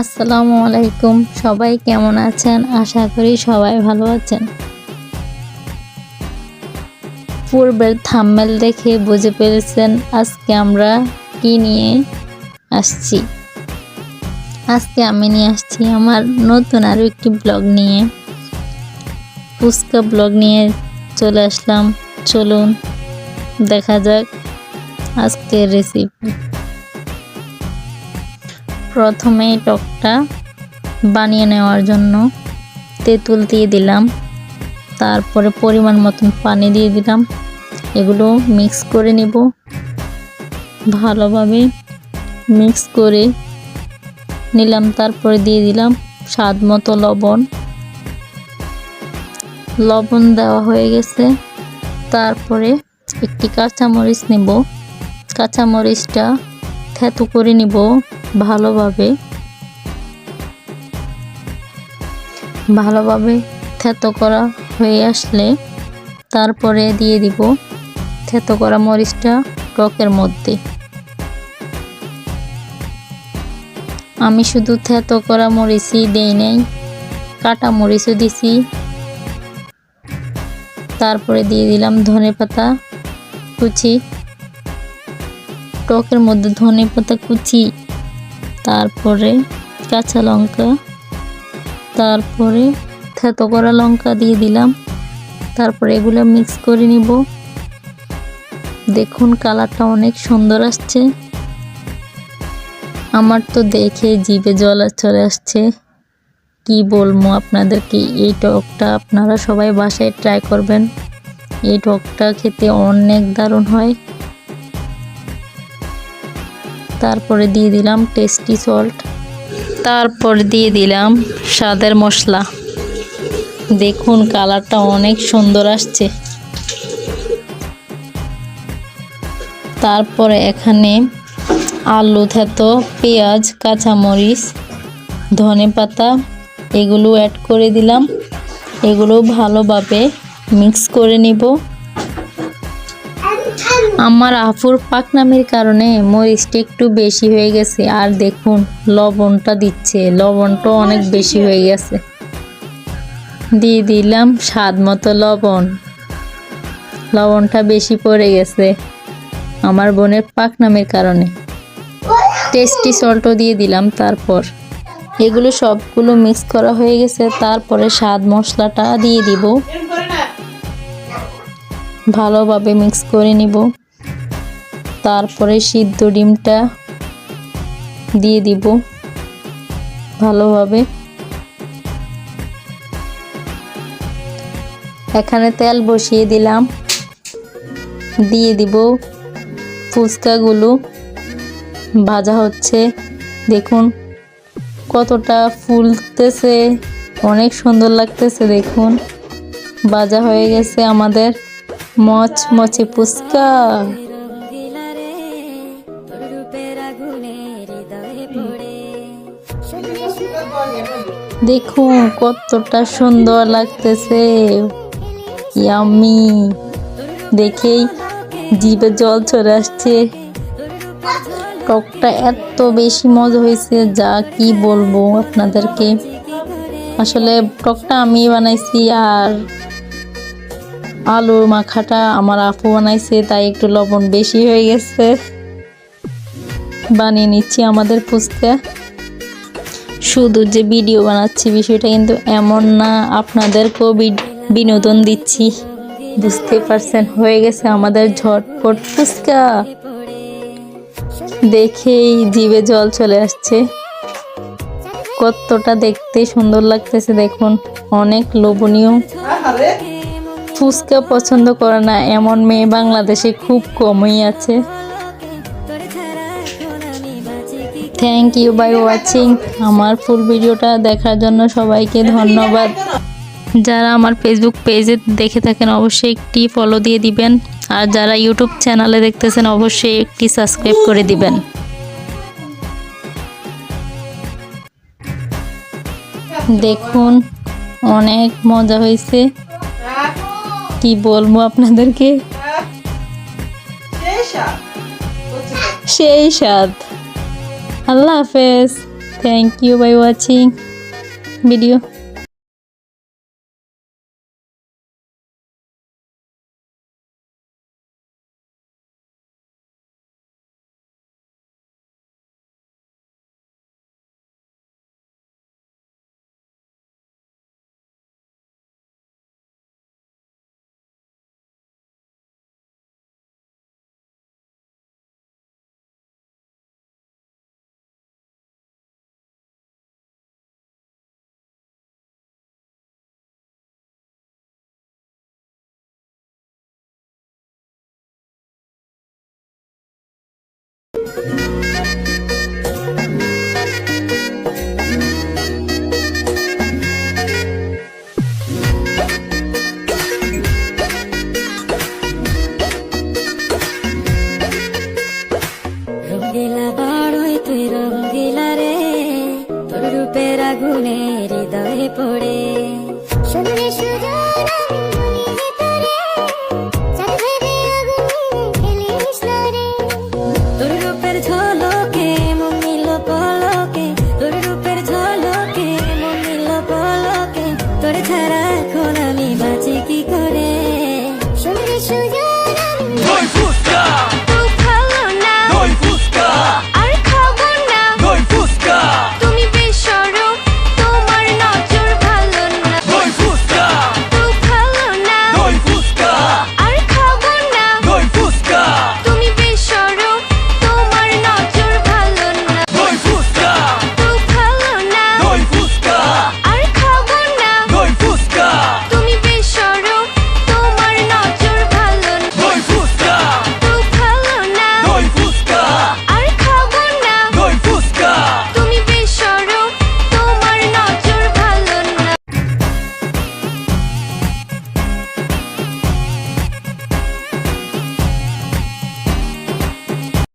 আসসালামু আলাইকুম। সবাই কেমন আছেন? আশা করি সবাই ভালো আছেন। পূর্বের থাম্মেল দেখে বুঝে পেরেছেন আজকে আমরা কি নিয়ে আসছি। আজকে আমি নিয়ে আসছি আমার নতুন আরও একটি ব্লগ নিয়ে। ফুচকা ব্লগ নিয়ে চলে আসলাম। চলুন, দেখা যাক আজকের রেসিপি প্রথমে টকটা বানিয়ে নেওয়ার জন্য তেঁতুল দিয়ে দিলাম। তারপরে পরিমাণ মতন পানি দিয়ে দিলাম। এগুলো মিক্স করে নিব। ভালোভাবে মিক্স করে নিলাম। তারপরে দিয়ে দিলাম স্বাদ মতো লবণ। লবণ দেওয়া হয়ে গেছে। তারপরে একটি কাঁচামরিচ নেব। কাঁচামরিচটা থেতু করে নিব। ভালোভাবে ভালোভাবে থেতো করা হয়ে আসলে তারপরে দিয়ে দিব থেতো করা মরিচটা টকের মধ্যে। আমি শুধু থেতো করা মরিচই দেই নাই, কাটা মরিচও দিছি। তারপরে দিয়ে দিলাম ধনে পাতা কুচি। টকের মধ্যে ধনে পাতা কুচি তারপরে কাঁচা লঙ্কা, তারপরে থেতো করা লঙ্কা দিয়ে দিলাম। তারপরে এগুলো মিক্স করে নিব। দেখুন কালারটা অনেক সুন্দর আসছে। আমার তো দেখে জিভে জল চলে আসছে। কি বলব আপনাদেরকে, এই টকটা আপনারা সবাই বাসায় ট্রাই করবেন। এই টকটা খেতে অনেক দারুণ হয়। তারপরে দিয়ে দিলাম টেস্টি সল্ট তারপর দিয়ে দিলাম স্বাদের মশলা। দেখুন কালারটা অনেক সুন্দর আসছে। তারপরে এখানে আলু, থেতো, পেঁয়াজ, কাঁচামরিচ, ধনে পাতা, এগুলো অ্যাড করে দিলাম। এগুলো ভালোভাবে মিক্স করে নিব। আমার আফুর পাকনামির কারণে মরিচটা একটু বেশি হয়ে গেছে। আর দেখুন লবণটা দিচ্ছে। লবণটা অনেক বেশি হয়ে গেছে। দিয়ে দিলাম স্বাদ মতো লবণ। লবণটা বেশি পড়ে গেছে আমার বোনের পাকনামের কারণে। টেস্টি সল্টও দিয়ে দিলাম তারপর। এগুলো সবগুলো মিক্স করা হয়ে গেছে। তারপরে স্বাদ মশলাটা দিয়ে দিব। ভালোভাবে মিক্স করে নিব। তারপরে সিদ্ধ ডিমটা দিয়ে দিব ভালোভাবে। এখানে তেল বসিয়ে দিলাম। দিয়ে দিব ফুচকাগুলো। ভাজা হচ্ছে। দেখুন কতটা ফুলতেছে, অনেক সুন্দর লাগতেছে, দেখুন। ভাজা হয়ে গেছে আমাদের মচ মচে ফুচকা। দেখুন, কতটা সুন্দর লাগতেছে। ইয়ামি দেখেই জিভে জল চলে আসছে। টকটা এত বেশি মজা হয়েছে, যা কি বলব আপনাদেরকে। আসলে টকটা আমি বানাইছি আর আলুর মাখাটা আমার আপু বানাইছে, তাই একটু লবণ বেশি হয়ে গেছে। বানিয়ে নিচ্ছি আমাদের ফুচকা। শুধু যে ভিডিও বানাচ্ছি বিষয়টা কিন্তু এমন না আপনাদেরকেও বিনোদন দিচ্ছি। বুঝতে পারছেন হয়ে গেছে আমাদের ঝটপট ফুচকা। দেখেই জিভে জল চলে আসছে। কতটা দেখতে সুন্দর লাগতেছে দেখুন অনেক লোভনীয়। ফুচকা পছন্দ করে না এমন মেয়ে বাংলাদেশে খুব কমই আছে। থ্যাংক ইউ বাই ওয়াচিং আমার ফুল ভিডিওটা দেখার জন্য সবাইকে ধন্যবাদ। যারা আমার ফেসবুক পেজে দেখে থাকেন অবশ্যই একটি ফলো দিয়ে দিবেন। আর যারা ইউটিউব চ্যানেলে দেখতেছেন অবশ্যই একটি সাবস্ক্রাইব করে দিবেন। দেখুন অনেক মজা হয়েছে। কি বলব আপনাদেরকে? সেই স্বাদ। আল্লাহ হাফেজ thank you bye watching video